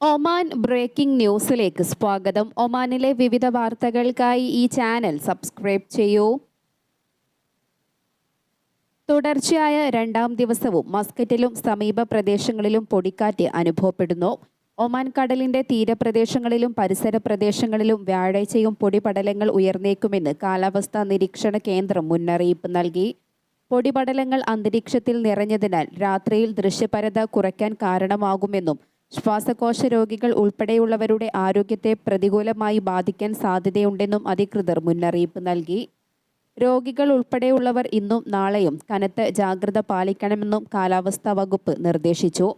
Oman breaking ന്യൂസിലേക്ക് സ്വാഗതം. ഒമാനിലെ വിവിധ വാർത്തകൾക്കായി ഈ ചാനൽ സബ്സ്ക്രൈബ് ചെയ്യൂ. തുടർച്ചയായ രണ്ടാം ദിവസവും മസ്കറ്റിലും സമീപ പ്രദേശങ്ങളിലും പൊടിക്കാറ്റ് അനുഭവപ്പെടുന്നു. ഒമാൻ കടലിന്റെ തീരപ്രദേശങ്ങളിലും പരിസര പ്രദേശങ്ങളിലും വ്യാഴാഴ്ചയും പൊടിപടലങ്ങൾ ഉയർന്നേക്കുമെന്ന് കാലാവസ്ഥാ നിരീക്ഷണ കേന്ദ്രം മുന്നറിയിപ്പ് നൽകി. പൊടിപടലങ്ങൾ അന്തരീക്ഷത്തിൽ നിറഞ്ഞതിനാൽ രാത്രിയിൽ ദൃശ്യപരത കുറയ്ക്കാൻ കാരണമാകുമെന്നും ശ്വാസകോശ രോഗികൾ ഉൾപ്പെടെയുള്ളവരുടെ ആരോഗ്യത്തെ പ്രതികൂലമായി ബാധിക്കാൻ സാധ്യതയുണ്ടെന്നും അധികൃതർ മുന്നറിയിപ്പ് നൽകി. രോഗികൾ ഉൾപ്പെടെയുള്ളവർ ഇന്നും നാളെയും കനത്ത ജാഗ്രത പാലിക്കണമെന്നും കാലാവസ്ഥാ വകുപ്പ് നിർദ്ദേശിച്ചു.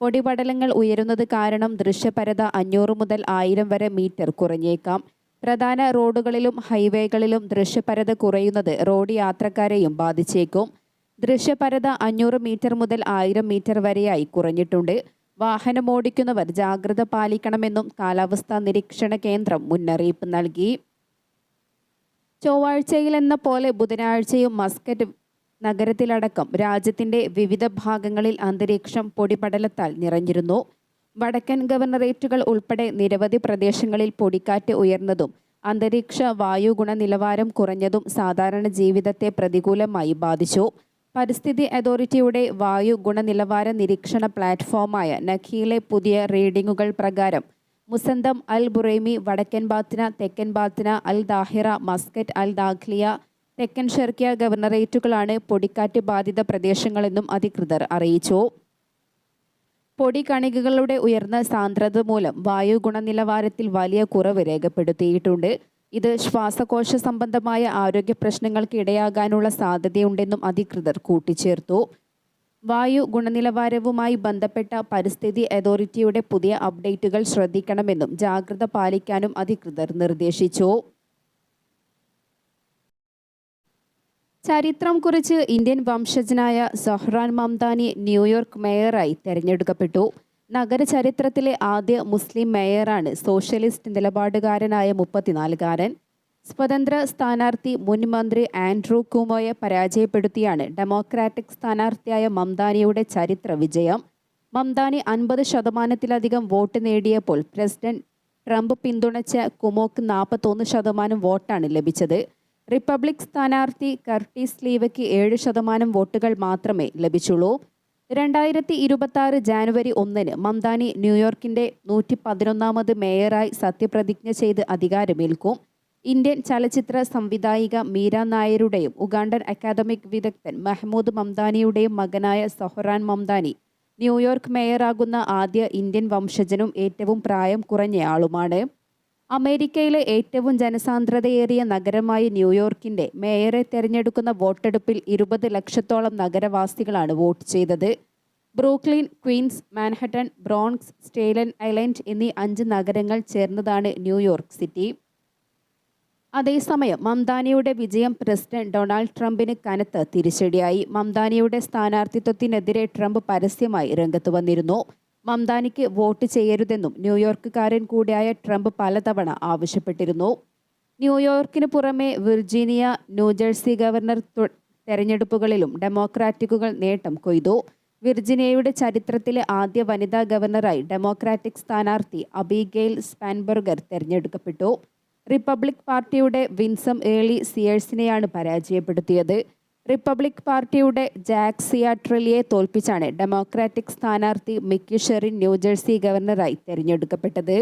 പൊടിപടലങ്ങൾ ഉയരുന്നത് കാരണം ദൃശ്യപരത അഞ്ഞൂറ് മുതൽ ആയിരം വരെ മീറ്റർ കുറഞ്ഞേക്കാം. പ്രധാന റോഡുകളിലും ഹൈവേകളിലും ദൃശ്യപരത കുറയുന്നത് റോഡ് യാത്രക്കാരെയും ബാധിച്ചേക്കും. ദൃശ്യപരത അഞ്ഞൂറ് മീറ്റർ മുതൽ ആയിരം മീറ്റർ വരെയായി കുറഞ്ഞിട്ടുണ്ട്. വാഹനമോടിക്കുന്നവർ ജാഗ്രത പാലിക്കണമെന്നും കാലാവസ്ഥാ നിരീക്ഷണ കേന്ദ്രം മുന്നറിയിപ്പ് നൽകി. ചൊവ്വാഴ്ചയിലെന്ന പോലെ ബുധനാഴ്ചയും മസ്കറ്റ് നഗരത്തിലടക്കം രാജ്യത്തിന്റെ വിവിധ ഭാഗങ്ങളിൽ അന്തരീക്ഷം പൊടിപടലത്താൽ നിറഞ്ഞിരുന്നു. വടക്കൻ ഗവർണറേറ്റുകൾ ഉൾപ്പെടെ നിരവധി പ്രദേശങ്ങളിൽ പൊടിക്കാറ്റ് ഉയർന്നതും അന്തരീക്ഷ വായു ഗുണനിലവാരം കുറഞ്ഞതും സാധാരണ ജീവിതത്തെ പ്രതികൂലമായി ബാധിച്ചു. പരിസ്ഥിതി അതോറിറ്റിയുടെ വായു ഗുണനിലവാര നിരീക്ഷണ പ്ലാറ്റ്ഫോമായ നഖിയിലെ പുതിയ റീഡിംഗുകൾ പ്രകാരം മുസന്തം അൽ ബുറൈമി വടക്കൻ ബാത്തിന തെക്കൻ Batinah Al Dhahirah Muscat Al Dakhliyah തെക്കൻ ഷെർക്കിയ ഗവർണറേറ്റുകളാണ് പൊടിക്കാറ്റ് ബാധിത പ്രദേശങ്ങളെന്നും അധികൃതർ അറിയിച്ചു. പൊടി കണികകളുടെ ഉയർന്ന സാന്ദ്രത മൂലം വായു ഗുണനിലവാരത്തിൽ വലിയ കുറവ് രേഖപ്പെടുത്തിയിട്ടുണ്ട്. ഇത് ശ്വാസകോശ സംബന്ധമായ ആരോഗ്യ പ്രശ്നങ്ങൾക്ക് ഇടയാകാനുള്ള സാധ്യതയുണ്ടെന്നും അധികൃതർ കൂട്ടിച്ചേർത്തു. വായു ഗുണനിലവാരവുമായി ബന്ധപ്പെട്ട പരിസ്ഥിതി അതോറിറ്റിയുടെ പുതിയ അപ്ഡേറ്റുകൾ ശ്രദ്ധിക്കണമെന്നും ജാഗ്രത പാലിക്കാനും അധികൃതർ നിർദ്ദേശിച്ചു. ചരിത്രം കുറിച്ച് ഇന്ത്യൻ വംശജനായ സഹ്റാൻ മംദാനി ന്യൂയോർക്ക് മേയറായി തെരഞ്ഞെടുക്കപ്പെട്ടു. നഗര ചരിത്രത്തിലെ ആദ്യ മുസ്ലിം മേയറാണ് സോഷ്യലിസ്റ്റ് നിലപാടുകാരനായ മുപ്പത്തിനാലുകാരൻ. സ്വതന്ത്ര സ്ഥാനാർത്ഥി മുൻ മന്ത്രി ആൻഡ്രൂ കുമോയെ പരാജയപ്പെടുത്തിയാണ് ഡെമോക്രാറ്റിക് സ്ഥാനാർത്ഥിയായ മംദാനിയുടെ ചരിത്ര വിജയം. മംദാനി അൻപത് ശതമാനത്തിലധികം വോട്ട് നേടിയപ്പോൾ പ്രസിഡന്റ് ട്രംപ് പിന്തുണച്ച കുമോക്ക് നാൽപ്പത്തൊന്ന് ശതമാനം വോട്ടാണ് ലഭിച്ചത്. റിപ്പബ്ലിക് സ്ഥാനാർത്ഥി കർട്ടീസ് ലീവയ്ക്ക് ഏഴ് ശതമാനം വോട്ടുകൾ മാത്രമേ ലഭിച്ചുള്ളൂ. രണ്ടായിരത്തി ഇരുപത്തി ജാനുവരി ഒന്നിന് മംദാനി ന്യൂയോർക്കിന്റെ നൂറ്റി പതിനൊന്നാമത് മേയറായി സത്യപ്രതിജ്ഞ ചെയ്ത് അധികാരമേൽക്കും. ഇന്ത്യൻ ചലച്ചിത്ര സംവിധായിക മീര നായരുടെയും ഉഗാണ്ടൻ അക്കാദമിക് വിദഗ്ധൻ മെഹ്മൂദ് മംദാനിയുടെയും മകനായ സൊഹറാൻ മംദാനി ന്യൂയോർക്ക് മേയറാകുന്ന ആദ്യ ഇന്ത്യൻ വംശജനും ഏറ്റവും പ്രായം കുറഞ്ഞയാളുമാണ്. അമേരിക്കയിലെ ഏറ്റവും ജനസാന്ദ്രതയേറിയ നഗരമായ ന്യൂയോർക്കിന്റെ മേയറെ തെരഞ്ഞെടുക്കുന്ന വോട്ടെടുപ്പിൽ ഇരുപത് ലക്ഷത്തോളം നഗരവാസികളാണ് വോട്ട് ചെയ്തത്. Brooklyn Queens Manhattan Bronx Staten Island എന്നീ അഞ്ച് നഗരങ്ങൾ ചേർന്നതാണ് ന്യൂയോർക്ക് സിറ്റി. അതേസമയം മംദാനിയുടെ വിജയം പ്രസിഡന്റ് ഡൊണാൾഡ് ട്രംപിന് കനത്ത തിരിച്ചടിയായി. മംദാനിയുടെ സ്ഥാനാർത്ഥിത്വത്തിനെതിരെ ട്രംപ് പരസ്യമായി രംഗത്ത് വന്നിരുന്നു. മംദാനിക്ക് വോട്ട് ചെയ്യരുതെന്നും ന്യൂയോർക്കുകാരൻ കൂടിയായ ട്രംപ് പലതവണ ആവശ്യപ്പെട്ടിരുന്നു. ന്യൂയോർക്കിന് പുറമെ വിർജീനിയ ന്യൂജേഴ്സി ഗവർണർ തെരഞ്ഞെടുപ്പുകളിലും ഡെമോക്രാറ്റിക്കുകൾ നേട്ടം കൊയ്തു. വിർജിനിയയുടെ ചരിത്രത്തിലെ ആദ്യ വനിതാ ഗവർണറായി ഡെമോക്രാറ്റിക് സ്ഥാനാർത്ഥി അബിഗെയിൽ സ്പാൻബർഗർ തെരഞ്ഞെടുക്കപ്പെട്ടു. റിപ്പബ്ലിക് പാർട്ടിയുടെ വിൻസം ഏളി സിയേഴ്സിനെയാണ് പരാജയപ്പെടുത്തിയത്. റിപ്പബ്ലിക് പാർട്ടിയുടെ ജാക്സിയ ട്രില്ലിയെ തോൽപ്പിച്ചാണ് ഡെമോക്രാറ്റിക് സ്ഥാനാർത്ഥി മിക്കി ഷെറിൻ ന്യൂജേഴ്സി ഗവർണറായി തെരഞ്ഞെടുക്കപ്പെട്ടത്.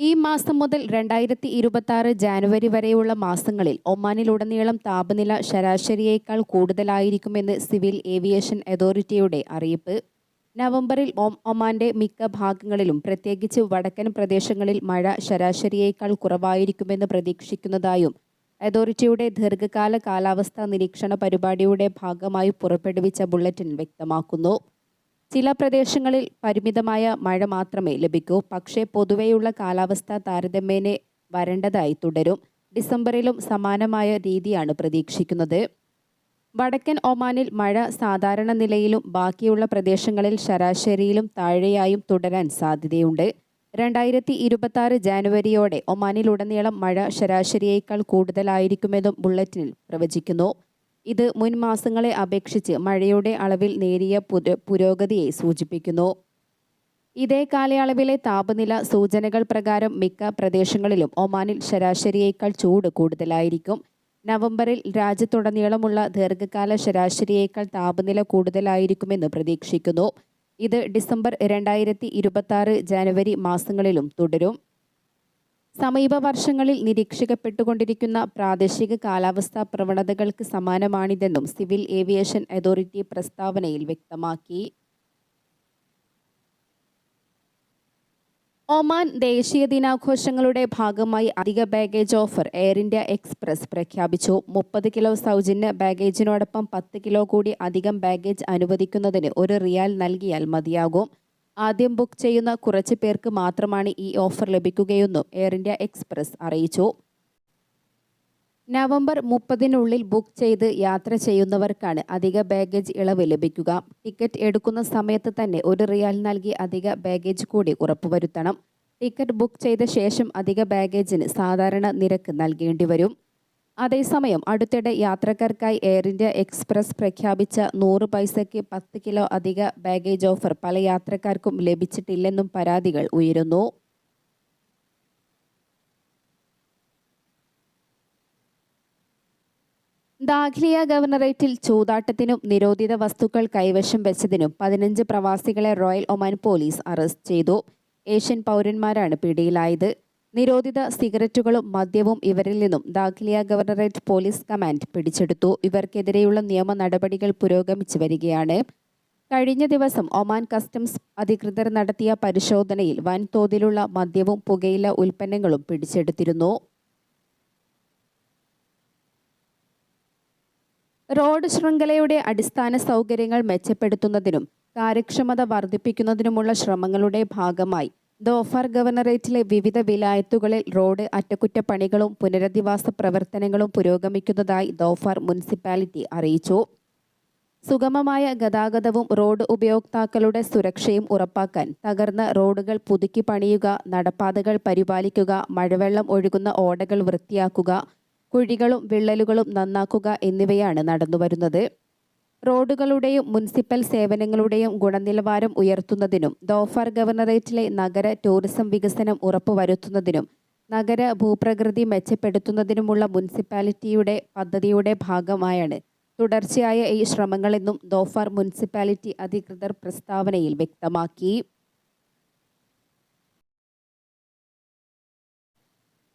ഈ മാസം മുതൽ രണ്ടായിരത്തി ഇരുപത്തി ആറ് ജാനുവരി വരെയുള്ള മാസങ്ങളിൽ ഒമാനിലുടനീളം താപനില ശരാശരിയേക്കാൾ കൂടുതലായിരിക്കുമെന്ന് സിവിൽ ഏവിയേഷൻ അതോറിറ്റിയുടെ അറിയിപ്പ്. നവംബറിൽ ഓം ഒമാന്റെ മിക്ക ഭാഗങ്ങളിലും പ്രത്യേകിച്ച് വടക്കൻ പ്രദേശങ്ങളിൽ മഴ ശരാശരിയേക്കാൾ കുറവായിരിക്കുമെന്ന് പ്രതീക്ഷിക്കുന്നതായും അതോറിറ്റിയുടെ ദീർഘകാല കാലാവസ്ഥാ നിരീക്ഷണ പരിപാടിയുടെ ഭാഗമായി പുറപ്പെടുവിച്ച ബുള്ളറ്റിൻ വ്യക്തമാക്കുന്നു. ചില പ്രദേശങ്ങളിൽ പരിമിതമായ മഴ മാത്രമേ ലഭിക്കൂ. പക്ഷേ പൊതുവെയുള്ള കാലാവസ്ഥ താരതമ്യേന വരണ്ടതായി തുടരും. ഡിസംബറിലും സമാനമായ രീതിയാണ് പ്രതീക്ഷിക്കുന്നത്. വടക്കൻ ഒമാനിൽ മഴ സാധാരണ നിലയിലും ബാക്കിയുള്ള പ്രദേശങ്ങളിൽ ശരാശരിയിലും താഴെയായും തുടരാൻ സാധ്യതയുണ്ട്. രണ്ടായിരത്തി ഇരുപത്തി ജാനുവരിയോടെ ഒമാനിലുടനീളം മഴ ശരാശരിയേക്കാൾ കൂടുതലായിരിക്കുമെന്നും ബുള്ളറ്റിനിൽ പ്രവചിക്കുന്നു. ഇത് മുൻ മാസങ്ങളെ അപേക്ഷിച്ച് മഴയുടെ അളവിൽ നേരിയ പുരോഗതിയെ സൂചിപ്പിക്കുന്നു. ഇതേ കാലയളവിലെ താപനില സൂചനകൾ പ്രകാരം മിക്ക പ്രദേശങ്ങളിലും ഒമാനിൽ ശരാശരിയേക്കാൾ ചൂട് കൂടുതലായിരിക്കും. നവംബറിൽ രാജ്യത്തുടനീളമുള്ള ദീർഘകാല ശരാശരിയേക്കാൾ താപനില കൂടുതലായിരിക്കുമെന്ന് പ്രതീക്ഷിക്കുന്നു. ഇത് ഡിസംബർ രണ്ടായിരത്തി ഇരുപത്തി ജനുവരി മാസങ്ങളിലും തുടരും. സമീപ വർഷങ്ങളിൽ നിരീക്ഷിക്കപ്പെട്ടുകൊണ്ടിരിക്കുന്ന പ്രാദേശിക കാലാവസ്ഥാ പ്രവണതകൾക്ക് സമാനമാണിതെന്നും സിവിൽ ഏവിയേഷൻ അതോറിറ്റി പ്രസ്താവനയിൽ വ്യക്തമാക്കി. ഒമാൻ ദേശീയ ദിനാഘോഷങ്ങളുടെ ഭാഗമായി അധിക baggage offer Air India Express പ്രഖ്യാപിച്ചു. മുപ്പത് കിലോ സൗജന്യ ബാഗേജിനോടൊപ്പം പത്ത് കിലോ കൂടി അധികം ബാഗേജ് അനുവദിക്കുന്നതിന് ഒരു റിയാൽ നൽകിയാൽ മതിയാകും. ആദ്യം ബുക്ക് ചെയ്യുന്ന കുറച്ച് പേർക്ക് മാത്രമാണ് ഈ ഓഫർ ലഭിക്കുകയെന്നും എയർ ഇന്ത്യ എക്സ്പ്രസ് അറിയിച്ചു. നവംബർ മുപ്പതിനുള്ളിൽ ബുക്ക് ചെയ്ത് യാത്ര ചെയ്യുന്നവർക്കാണ് അധിക ബാഗേജ് ഇളവ് ലഭിക്കുക. ടിക്കറ്റ് എടുക്കുന്ന സമയത്ത് തന്നെ ഒരു റിയാൽ നൽകി അധിക ബാഗേജ് കൂടി ഉറപ്പുവരുത്തണം. ടിക്കറ്റ് ബുക്ക് ചെയ്ത ശേഷം അധിക ബാഗേജിന് സാധാരണ നിരക്ക് നൽകേണ്ടി വരും. അതേസമയം അടുത്തിടെ യാത്രക്കാർക്കായി എയർ ഇന്ത്യ എക്സ്പ്രസ് പ്രഖ്യാപിച്ച നൂറ് പൈസയ്ക്ക് പത്ത് കിലോ അധിക ബാഗേജ് ഓഫർ പല യാത്രക്കാർക്കും ലഭിച്ചിട്ടില്ലെന്നും പരാതികൾ ഉയരുന്നു. ദാഖ്ലിയ ഗവർണറേറ്റിൽ ചൂതാട്ടത്തിനും നിരോധിത വസ്തുക്കൾ കൈവശം വെച്ചതിനും പതിനഞ്ച് പ്രവാസികളെ റോയൽ ഒമാൻ പോലീസ് അറസ്റ്റ് ചെയ്തു. ഏഷ്യൻ പൗരന്മാരാണ് പിടിയിലായത്. നിരോധിത സിഗരറ്റുകളും മദ്യവും ഇവരിൽ നിന്നും ദാഖ്ലിയ ഗവർണറേറ്റ് പോലീസ് കമാൻഡ് പിടിച്ചെടുത്തു. ഇവർക്കെതിരെയുള്ള നിയമ നടപടികൾ പുരോഗമിച്ചു വരികയാണ്. കഴിഞ്ഞ ദിവസം ഒമാൻ കസ്റ്റംസ് അധികൃതർ നടത്തിയ പരിശോധനയിൽ വൻതോതിലുള്ള മദ്യവും പുകയില ഉൽപ്പന്നങ്ങളും പിടിച്ചെടുത്തിരുന്നു. റോഡ് ശൃംഖലയുടെ അടിസ്ഥാന സൗകര്യങ്ങൾ മെച്ചപ്പെടുത്തുന്നതിനും കാര്യക്ഷമത വർദ്ധിപ്പിക്കുന്നതിനുമുള്ള ശ്രമങ്ങളുടെ ഭാഗമായി. ദോഫാർ ഗവർണറേറ്റിലെ വിവിധ വിലായത്തുകളിൽ റോഡ് അറ്റകുറ്റപ്പണികളും പുനരധിവാസ പ്രവർത്തനങ്ങളും പുരോഗമിക്കുന്നതായി ദോഫാർ മുനിസിപ്പാലിറ്റി അറിയിച്ചു. സുഗമമായ ഗതാഗതവും റോഡ് ഉപയോക്താക്കളുടെ സുരക്ഷയും ഉറപ്പാക്കാൻ തകർന്ന റോഡുകൾ പുതുക്കി പണിയുക നടപ്പാതകൾ പരിപാലിക്കുക മഴവെള്ളം ഒഴുകുന്ന ഓടകൾ വൃത്തിയാക്കുക കുഴികളും വിള്ളലുകളും നന്നാക്കുക എന്നിവയാണ് നടന്നുവരുന്നത്. റോഡുകളുടെയും മുനിസിപ്പൽ സേവനങ്ങളുടെയും ഗുണനിലവാരം ഉയർത്തുന്നതിനും ദോഫാർ ഗവർണറേറ്റിലെ നഗര ടൂറിസം വികസനം ഉറപ്പുവരുത്തുന്നതിനും നഗര ഭൂപ്രകൃതി മെച്ചപ്പെടുത്തുന്നതിനുമുള്ള മുനിസിപ്പാലിറ്റിയുടെ പദ്ധതിയുടെ ഭാഗമായാണ് തുടർച്ചയായ ഈ ശ്രമങ്ങളെന്നും ദോഫാർ മുനിസിപ്പാലിറ്റി അധികൃതർ പ്രസ്താവനയിൽ വ്യക്തമാക്കി.